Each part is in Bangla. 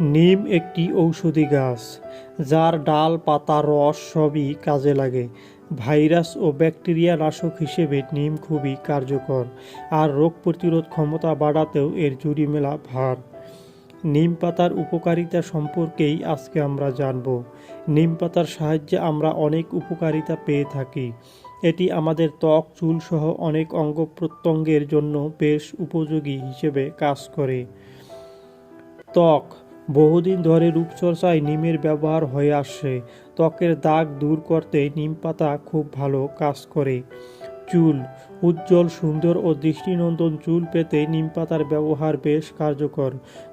নিম একটি ঔষধি গাছ, যার ডাল, পাতা, রস সবই কাজে লাগে। ভাইরাস ও ব্যাকটেরিয়া নাশক হিসেবে নিম খুবই কার্যকর আর রোগ প্রতিরোধ ক্ষমতা বাড়াতেও এর জুড়ি মেলা ভার। নিম পাতার উপকারিতা সম্পর্কেই আজকে আমরা জানব। নিম পাতার সাহায্যে আমরা অনেক উপকারিতা পেয়ে থাকি। এটি আমাদের ত্বক, চুল সহ অনেক অঙ্গ প্রত্যঙ্গের জন্য বেশ উপযোগী হিসেবে কাজ করে। ত্বক বহুদিন ধরে রূপচর্চায় নিমের ব্যবহার হয়ে আসছে ত্বকের দাগ দূর করতে নিম পাতা খুব ভালো কাজ করে। চুল, উজ্জ্বল, সুন্দর ও দৃষ্টিনন্দন চুল পেতে নিম পাতার ব্যবহার বেশ কার্যকর।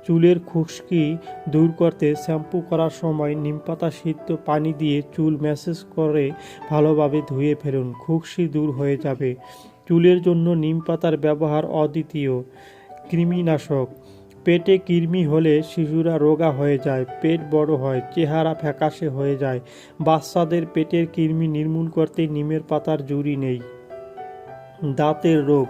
চুলের খুশকি দূর করতে শ্যাম্পু করার সময় নিম পাতা সিদ্ধ পানি দিয়ে চুল ম্যাসেজ করে ভালোভাবে ধুয়ে ফেলুন, খুশকি দূর হয়ে যাবে। চুলের জন্য নিম পাতার ব্যবহার অদ্বিতীয়। কৃমিনাশক পেটে কৃমি হলে শিশুরা রোগা হয়ে যায়, পেট বড় হয়, চেহারা ফ্যাকাশে হয়ে যায়। বাচ্চাদের পেটের কৃমি নির্মূল করতে নিমের পাতার জুড়ি নেই। দাঁতের রোগ।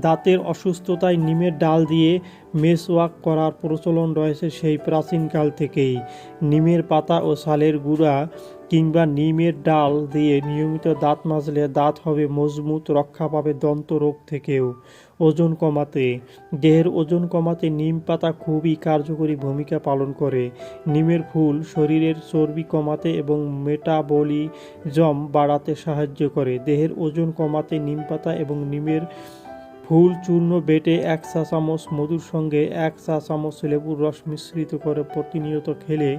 দাঁতের অসুস্থতায় নিমের ডাল দিয়ে মেসওয়াক করার প্রচলন রয়েছে সেই প্রাচীনকাল থেকেই। নিমের পাতা ও সালের গুঁড়া কিংবা নিমের ডাল দিয়ে নিয়মিত দাঁত মাজলে দাঁত হবে মজবুত, রক্ষা পাবে দন্ত রোগ থেকেও। ওজন কমাতে। দেহের ওজন কমাতে নিম পাতা খুবই কার্যকরী ভূমিকা পালন করে। নিমের ফুল শরীরের চর্বি কমাতে এবং মেটাবলিজম বাড়াতে সাহায্য করে। দেহের ওজন কমাতে নিম পাতা এবং নিমের ফুল চূর্ণ বেটে এক চা চামচ মধুর সঙ্গে এক চা চামচ লেবুর রস মিশ্রিত করে প্রতিনিয়ত খেলে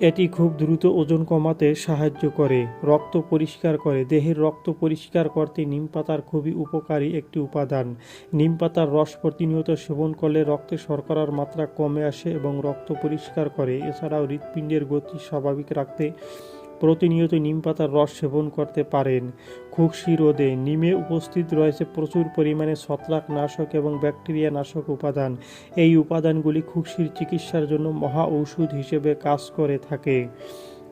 এটি খুব দ্রুত ওজন কমাতে সাহায্য করে, রক্ত পরিষ্কার করে। দেহের রক্ত পরিষ্কার করতে নিম পাতার খুবই উপকারী একটি উপাদান। নিম পাতার রস প্রতিনিয়ত সেবন করলে রক্তে শর্করার মাত্রা কমে আসে এবং রক্ত পরিষ্কার করে। এছাড়াও হৃৎপিণ্ডের গতি স্বাভাবিক রাখতে প্রতিনিয়ত নিম পাতার রস সেবন করতে পারেন। খুকসি রোদে নিমে উপস্থিত রয়েছে প্রচুর পরিমাণে ছত্রাক নাশক এবং ব্যাকটেরিয়া নাশক উপাদান। এই উপাদানগুলি খুকসির চিকিৎসার জন্য মহা ঔষধ হিসেবে কাজ করে থাকে।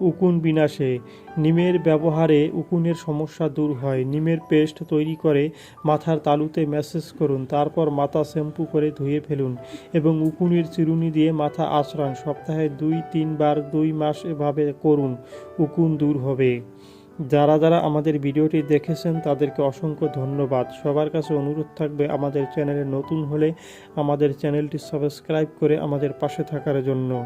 উকুন বিনাশে। নিমের ব্যবহারে উকুনের সমস্যা দূর হয়। নিমের পেস্ট তৈরি করে মাথার তালুতে ম্যাসেজ করুন। তারপর মাথা শ্যাম্পু করে ধুয়ে ফেলুন এবং উকুনের চিরুনি দিয়ে মাথা আঁচড়ান। সপ্তাহে দুই, তিনবার, দুই মাস এভাবে করুন। উকুন দূর হবে। যারা যারা আমাদের ভিডিওটি দেখেছেন, তাদেরকে অসংখ্য ধন্যবাদ। সবার কাছে অনুরোধ থাকবে আমাদের চ্যানেলে নতুন হলে আমাদের চ্যানেলটি সাবস্ক্রাইব করে আমাদের পাশে থাকার জন্য।